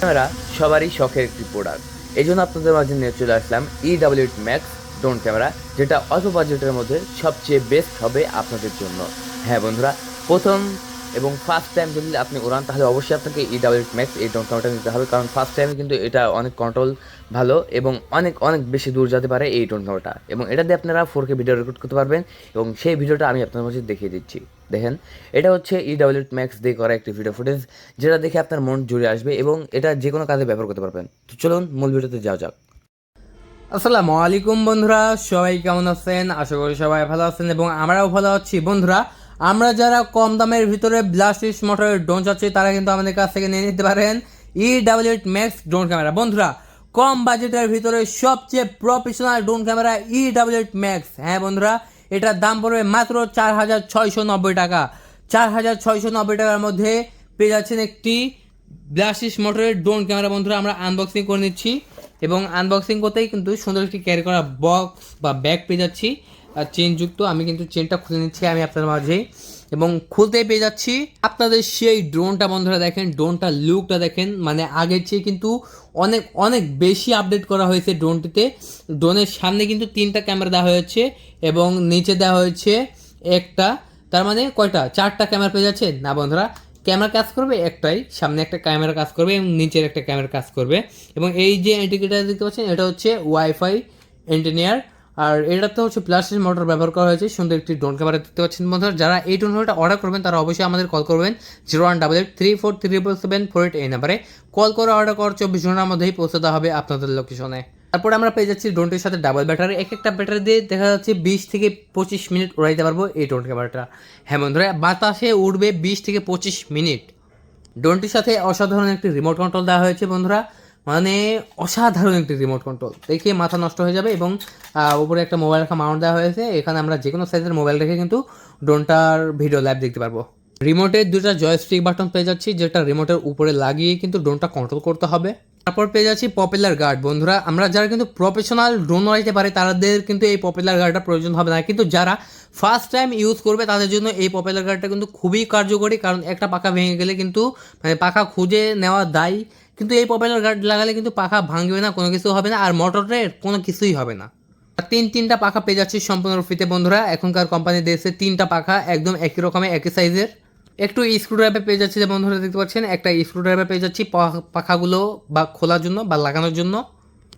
Camera সবারই শখের একটি প্রোডাক্ট এই জন্য আপনাদের মাঝে নিয়ে চলে আসলাম E W max drone camera যেটা অল্প বাজেটের মধ্যে সবচেয়ে বেস্ট হবে আপনাদের জন্য। হ্যাঁ বন্ধুরা, প্রথম এবং ফার্স্ট টাইম যদি আপনি উড়ান, তাহলে অবশ্যই আপনাকে ই ডাব্লিউ ম্যাক্স এই ড্রোন ক্যামেরাটা নিতে হবে, কারণ ফার্স্ট টাইমে কিন্তু এটা অনেক কন্ট্রোল ভালো এবং অনেক অনেক বেশি দূর যেতে পারে এই ড্রোন ক্যামেরাটা এবং এটা দিয়ে আপনারা ফোর কে ভিডিও রেকর্ড করতে পারবেন এবং সেই ভিডিওটা আমি আপনার মাঝে দেখিয়ে দিচ্ছি। দেখেন, এটা হচ্ছে ই ডাব্লিউ ম্যাক্স দিয়ে করা একটি ভিডিও ফুটেজ যেটা দেখে আপনার মন জুড়ে আসবে এবং এটা যে কোনো কাজে ব্যবহার করতে পারবেন। তো চলুন মূল ভিডিওতে যাওয়া যাক। আসসালামু আলাইকুম বন্ধুরা, সবাই কেমন আছেন? আশা করি সবাই ভালো আছেন এবং আমরাও ভালো আছি। বন্ধুরা, আমরা যারা কম দামের ভিতরে ব্লাস্টিস মোটরের ড্রোন চাচ্ছি, তারা কিন্তু আমাদের কাছ থেকে নিয়ে নিতে পারেন E W max drone camera বন্ধুরা, কম বাজেটের ভিতরে সবচেয়ে professional drone camera E W max হ্যাঁ বন্ধুরা এটার দাম পড়বে মাত্র চার হাজার ছয়শো নব্বই টাকা। চার হাজার ছয়শো নব্বই টাকার মধ্যে পেয়ে যাচ্ছেন একটি ব্লাস্টিস মোটরের ড্রোন ক্যামেরা। বন্ধুরা, আমরা আনবক্সিং করে নিচ্ছি এবং আনবক্সিং করতেই কিন্তু সুন্দর একটি ক্যারি করা বক্স বা ব্যাগ পেয়ে যাচ্ছি। আর চেন যুক্ত, আমি কিন্তু চেনটা খুলে নিচ্ছি আমি আপনার মাঝে। এবং খুলতেই পেয়ে যাচ্ছি আপনাদের সেই ড্রোনটা। বন্ধুরা, দেখেন ড্রোনটা লুকটা দেখেন। মানে আগের চেয়ে কিন্তু অনেক অনেক বেশি আপডেট করা হয়েছে ড্রোনটিতে ড্রোনের সামনে কিন্তু তিনটা ক্যামেরা দেওয়া হয়েছে এবং নিচে দেওয়া হয়েছে একটা, তার মানে কয়টা? চারটা ক্যামেরা পেয়ে যাচ্ছে? না বন্ধুরা ক্যামেরা কাজ করবে একটাই, সামনে একটা ক্যামেরা কাজ করবে এবং নিচের একটা ক্যামেরা কাজ করবে। এবং এই যে ইন্ডিকেটার দেখতে পাচ্ছেন, এটা হচ্ছে ওয়াইফাই ইঞ্জিনিয়ার আর এটাতে হচ্ছে প্লাস্টিক মোটর ব্যবহার করা হয়েছে। সুন্দর একটি ড্রোন ক্যামেরা দেখতে পাচ্ছেন বন্ধুরা। যারা এই ড্রোন ক্যামেরাটা অর্ডার করবেন, তারা অবশ্যই আমাদের কল করবেন। Zero one double eight three four triple seven four eight এই নাম্বারে কল করে অর্ডার করার চব্বিশ ঘণ্টার মধ্যেই পৌঁছে দেওয়া হবে আপনাদের লোকেশনে তারপরে আমরা পেয়ে যাচ্ছি ড্রোনটির সাথে ডাবল ব্যাটারি এক একটা ব্যাটারি দিয়ে দেখা যাচ্ছে বিশ থেকে পঁচিশ মিনিট উড়াইতে পারব এই ড্রোন ক্যামেরাটা হ্যাঁ বন্ধুরা, বাতাসে উঠবে বিশ থেকে পঁচিশ মিনিট। ড্রোনটির সাথে অসাধারণ একটি রিমোট কন্ট্রোল দেওয়া হয়েছে বন্ধুরা। মানে অসাধারণ একটি রিমোট কন্ট্রোল দেখে মাথা নষ্ট হয়ে যাবে এবং উপরে একটা মোবাইল রাখা মাউন্ট দেওয়া হয়েছে। এখানে আমরা যে কোনো সাইজের মোবাইল রেখে কিন্তু ড্রোনটার ভিডিও লাইভ দেখতে পারব। রিমোটের দুটা জয়স্টিক বাটন পেয়ে যাচ্ছি, যেটা রিমোটের উপরে লাগিয়ে কিন্তু ড্রোনটা কন্ট্রোল করতে হবে। তারপর পেয়ে যাচ্ছি পপুলার গার্ড বন্ধুরা, আমরা যারা কিন্তু প্রফেশনাল ড্রোন উড়াইতে পারে, তাদের কিন্তু এই পপুলার গার্ডটা প্রয়োজন হবে না। কিন্তু যারা ফার্স্ট টাইম ইউজ করবে, তাদের জন্য এই পপুলার গার্ডটা কিন্তু খুবই কার্যকরী। কারণ একটা পাখা ভেঙে গেলে কিন্তু মানে পাখা খুঁজে নেওয়া দায়ী। কিন্তু এই পপুলার গার্ড লাগালে কিন্তু পাখা ভাঙবে না, কোনো কিছু হবে না, আর মোটরের কোনো কিছুই হবে না। আর তিন তিনটা পাখা পেয়ে যাচ্ছি সম্পূর্ণ ফ্রিতে, বন্ধুরা। এখনকার কোম্পানি দিয়েছে তিনটা পাখা একদম একই রকমের, একই সাইজের একটু স্ক্রু ড্রাইভার পেয়ে যাচ্ছে যে বন্ধুরা, দেখতে পাচ্ছেন? একটা স্ক্রু ড্রাইভার পেয়ে যাচ্ছি পাখাগুলো বা খোলার জন্য বা লাগানোর জন্য।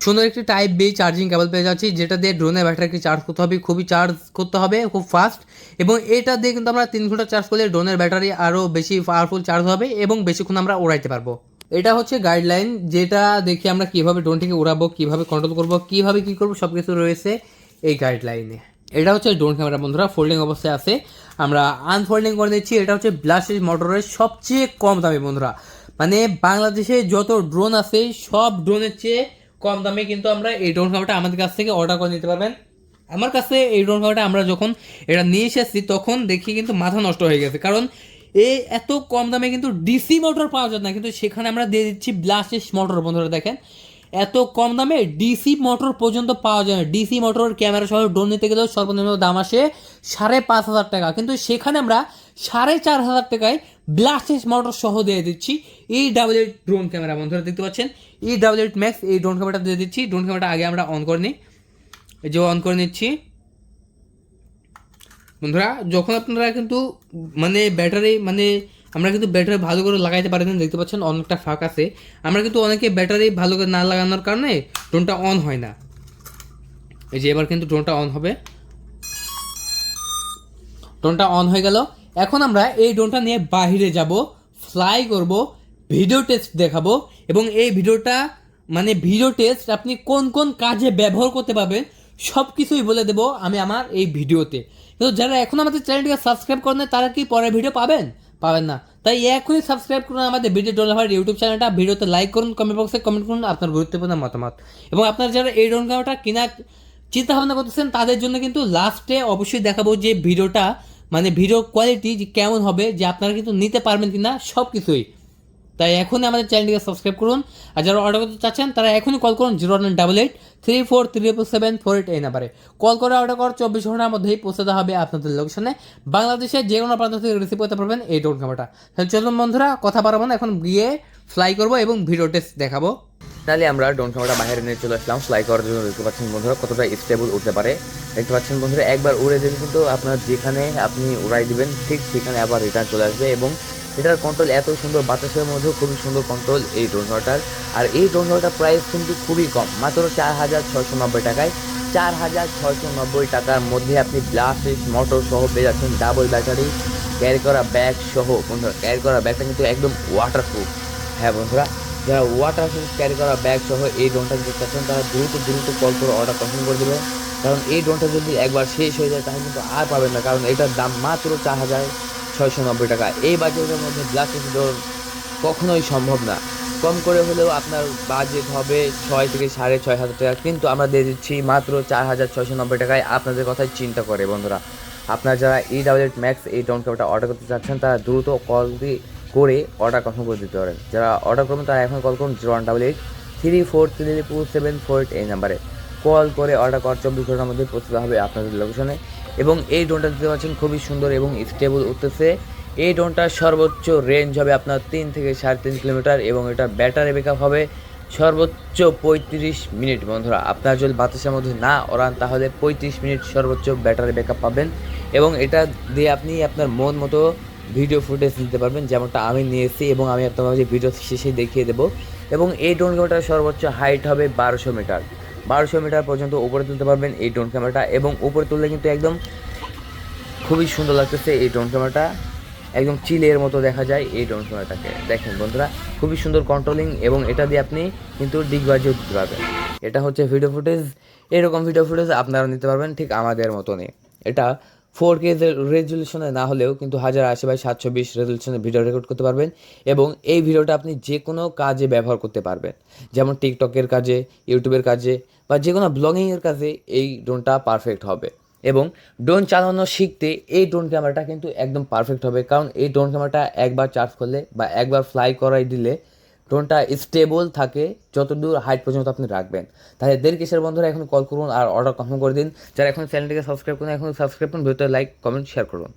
সুন্দর একটি টাইপ বি চার্জিং কেবল পেয়ে যাচ্ছি, যেটা দিয়ে ড্রোনের ব্যাটারিকে চার্জ করতে হবে, খুবই চার্জ করতে হবে, খুব ফাস্ট এবং এটা দিয়ে কিন্তু আমরা তিন ঘণ্টা চার্জ করলে ড্রোনের ব্যাটারি আরও বেশি পাওয়ারফুল চার্জ হবে এবং বেশিক্ষণ আমরা উড়াইতে পারব। এটা হচ্ছে গাইডলাইন যেটা দেখে আমরা কীভাবে ড্রোনটিকে উড়াবো, কীভাবে কন্ট্রোল করব, কীভাবে কি করব সব কিছু রয়েছে এই গাইডলাইনে এটা হচ্ছে ড্রোন ক্যামেরা বন্ধুরা ফোল্ডিং অবস্থায় আছে। আমরা আনফোল্ডিং করে দিচ্ছি এটা হচ্ছে ব্লাস্টেজ মোটরের সবচেয়ে কম দামে বন্ধুরা। মানে বাংলাদেশে যত ড্রোন আছে, সব ড্রোনের চেয়ে কম দামে কিন্তু আমরা এই ড্রোন ক্যামেরাটা আমাদের কাছ থেকে অর্ডার করে নিতে পারবেন। আমার কাছে এই ড্রোন ক্যামেরাটা আমরা যখন এটা নিয়ে এসেছি তখন দেখি কিন্তু মাথা নষ্ট হয়ে গেছে। কারণ এই এত কম দামে কিন্তু ডিসি মোটর পাওয়া যায় না, কিন্তু সেখানে আমরা দিয়ে দিচ্ছি ব্লাস্টেজ মোটর বন্ধুরা দেখেন। এত কম দামে ডিসি মোটর পর্যন্ত পাওয়া যায় না। ডিসি মোটর ক্যামেরা সহ ড্রোন নিতে গেলেও সর্বনিম্ন দাম আসে সাড়ে পাঁচ হাজার টাকা। কিন্তু সেখানে আমরা সাড়ে চার হাজার টাকায় ব্লাস্টেজ মোটর সহ দিয়ে দিচ্ছি এই ডাবল এইট ড্রোন ক্যামেরা বন্ধুরা দেখতে পাচ্ছেন? এই ডাবল এইট ম্যাক্স এই ড্রোন ক্যামেরাটা দিয়ে দিচ্ছি। ড্রোন ক্যামেরাটা আগে আমরা অন করে নিই। যে অন করে নিচ্ছি। বন্ধুরা, যখন আপনারা কিন্তু মানে ব্যাটারি মানে আমরা কিন্তু ব্যাটারি ভালো করে লাগাইতে পারি না, দেখতে পাচ্ছেন অনেকটা ফাঁক আছে। আমরা কিন্তু অনেকে ব্যাটারি ভালো করে না লাগানোর কারণে ড্রোনটা অন হয় না। এই যে এবার কিন্তু ড্রোনটা অন হবে। ড্রোনটা অন হয়ে গেল। এখন আমরা এই ড্রোনটা নিয়ে বাইরে যাব ফ্লাই করব ভিডিও টেস্ট দেখাবো এবং এই ভিডিওটা মানে ভিডিও টেস্ট আপনি কোন কোন কাজে ব্যবহার করতে পারবেন সব কিছুই বলে দেবো আমি আমার এই ভিডিওতে কিন্তু যারা এখন আমাদের চ্যানেলটিকে সাবস্ক্রাইব করেন নাই, তারা কি পরের ভিডিও পাবেন? পাবেন না। তাই এখনই সাবস্ক্রাইব করুন আমাদের ভিডিও ডলার ইউটিউব চ্যানেলটা ভিডিওতে লাইক করুন কমেন্ট বক্সে কমেন্ট করুন আপনার গুরুত্বপূর্ণ মতামত। এবং আপনার যারা এই ড্রোন ক্যামেরাটা কেনার চিন্তা ভাবনা করতেছেন তাদের জন্য কিন্তু লাস্টে অবশ্যই দেখাবো যে ভিডিওটা মানে ভিডিও কোয়ালিটি যে কেমন হবে যে আপনারা কিন্তু নিতে পারবেন কিনা সব কিছুই তাই এখনই আমাদের চ্যানেলটিকে সাবস্ক্রাইব করুন। আর যারা অর্ডার করতে চাচ্ছেন, তারা এখনই কল করুন zero nine double eight three four triple seven four eight এই নাম্বারে কল করে অর্ডার করার চব্বিশ ঘণ্টার মধ্যেই পৌঁছে দেওয়া হবে আপনাদের লোকেশনে বাংলাদেশের যে কোনো প্রান্ত থেকে রিসিভ করতে পারবেন এই ড্রোন ক্যামেরাটা তাহলে চলুন বন্ধুরা, কথা বাড়াবো না, এখন গিয়ে ফ্লাই করব এবং ভিডিও টেস্ট দেখাবো। তাহলে আমরা ড্রোন ক্যামেরাটা বাইরে নিয়ে চলে আসলাম। ফ্লাই করার জন্য দেখতে পাচ্ছেন বন্ধুরা, কতটা স্টেবল উঠতে পারে। দেখতে পাচ্ছেন বন্ধুরা, একবার উড়ে দিলে কিন্তু আপনার যেখানে আপনি উড়াই দিবেন, ঠিক সেখানে আবার রিটার্ন চলে আসবে এবং এটার কন্ট্রোল এত সুন্দর, বাতাসের মধ্যেও খুবই সুন্দর কন্ট্রোল এই ড্রোন ক্যামেরাটার আর এই ড্রোন প্রাইস কিন্তু খুবই কম, মাত্র চার হাজার ছয়শো নব্বই টাকায়। চার হাজার ছয়শো নব্বই টাকার মধ্যে আপনি ব্লাস্ট মোটর সহ পেয়ে যাচ্ছেন ডাবল ব্যাটারি ক্যারি করা ব্যাগ সহ। বন্ধুরা ক্যারি করা ব্যাগটা কিন্তু একদম ওয়াটারপ্রুফ হ্যাঁ বন্ধুরা, যারা ওয়াটার ক্যারি করা ব্যাগ সহ এই ড্রোনটা যদি চাচ্ছেন, তারা দ্রুত দ্রুত কল করে অর্ডার কনফার্ম করে দেবে। কারণ এই ড্রোনটা যদি একবার শেষ হয়ে যায়, তাহলে কিন্তু আর পাবেন না, কারণ এটার দাম মাত্র চার হাজার ছয়শো নব্বই টাকা। এই বাজেটের মধ্যে ব্লাস্টেড ড্রোন কখনোই সম্ভব না। কম করে হলেও আপনার বাজেট হবে ছয় থেকে সাড়ে ছয় হাজার টাকা। কিন্তু আমরা দিয়ে দিচ্ছি মাত্র চার হাজার ছয়শো নব্বই টাকায় আপনাদের কথাই চিন্তা করে বন্ধুরা। আপনারা যারা ই ডাবল এইট ম্যাক্স এই ড্রোন ক্যামেরাটা অর্ডার করতে চাচ্ছেন, তারা দ্রুত কল দিয়ে করে অর্ডার কনফার্ম করে দিতে পারেন। যারা অর্ডার করবেন, তারা এখন কল করুন zero one double eight three four three two seven four eight এই নাম্বারে কল করে অর্ডার করার চব্বিশ ঘণ্টার মধ্যে পৌঁছে দেওয়া হবে আপনাদের লোকেশনে এবং এই ড্রোনটা দিতে পারছেন খুবই সুন্দর এবং স্টেবল উঠতেছে। এই ড্রোনটার সর্বোচ্চ রেঞ্জ হবে আপনার তিন থেকে সাড়ে তিন কিলোমিটার এবং এটা ব্যাটারি ব্যাকআপ হবে সর্বোচ্চ পঁয়ত্রিশ মিনিট। বন্ধুরা, আপনার যদি বাতাসের মধ্যে না ওড়ান, তাহলে পঁয়ত্রিশ মিনিট সর্বোচ্চ ব্যাটারি ব্যাকআপ পাবেন এবং এটা দিয়ে আপনি আপনার মন মতো ভিডিও ফুটেজ নিতে পারবেন, যেমনটা আমি নিয়েছি এবং আমি আপনার ভিডিও শেষে দেখিয়ে দেবো। এবং এই ড্রোন ক্যামেরাটার সর্বোচ্চ হাইট হবে বারোশো মিটার বারোশো মিটার পর্যন্ত উপরে তুলতে পারবেন এই ড্রোন ক্যামেরাটা এবং উপরে তুললে কিন্তু একদম খুবই সুন্দর লাগতেছে এই ড্রোন ক্যামেরাটা একদম চিলের মতো দেখা যায় এই ড্রোন ক্যামেরাটাকে দেখেন বন্ধুরা, খুবই সুন্দর কন্ট্রোলিং এবং এটা দিয়ে আপনি কিন্তু ডিগবাজিও দিতে পারবেন। এটা হচ্ছে ভিডিও ফুটেজ এরকম ভিডিও ফুটেজ আপনারা নিতে পারবেন ঠিক আমাদের মতনই। এটা ফোর কে রেজলিউশনে না হলেও কিন্তু হাজার আশি বাই সাতশো বিশ রেজলিউশনে ভিডিও রেকর্ড করতে পারবেন এবং এই ভিডিওটা আপনি যে কোনো কাজে ব্যবহার করতে পারবেন। যেমন টিকটকের কাজে ইউটিউবের কাজে বা যে কোনো ব্লগিংয়ের কাজে এই ড্রোনটা পারফেক্ট হবে। এবং ড্রোন চালানো শিখতে এই ড্রোন ক্যামেরাটা কিন্তু একদম পারফেক্ট হবে। কারণ এই ড্রোন ক্যামেরাটা একবার চার্জ করলে বা একবার ফ্লাই করাই দিলে ড্রোনটা স্টেবল থাকে, যতদূর হাইট পর্যন্ত আপনি রাখবেন। তাহলে দেড় কেসের বন্ধুরা, এখন কল করুন আর অর্ডার কনফার্ম করে দিন। যারা এখন চ্যানেলটিকে সাবস্ক্রাইব করুন এখন সাবস্ক্রাইব করুন, ভিডিওতে লাইক কমেন্ট শেয়ার করুন।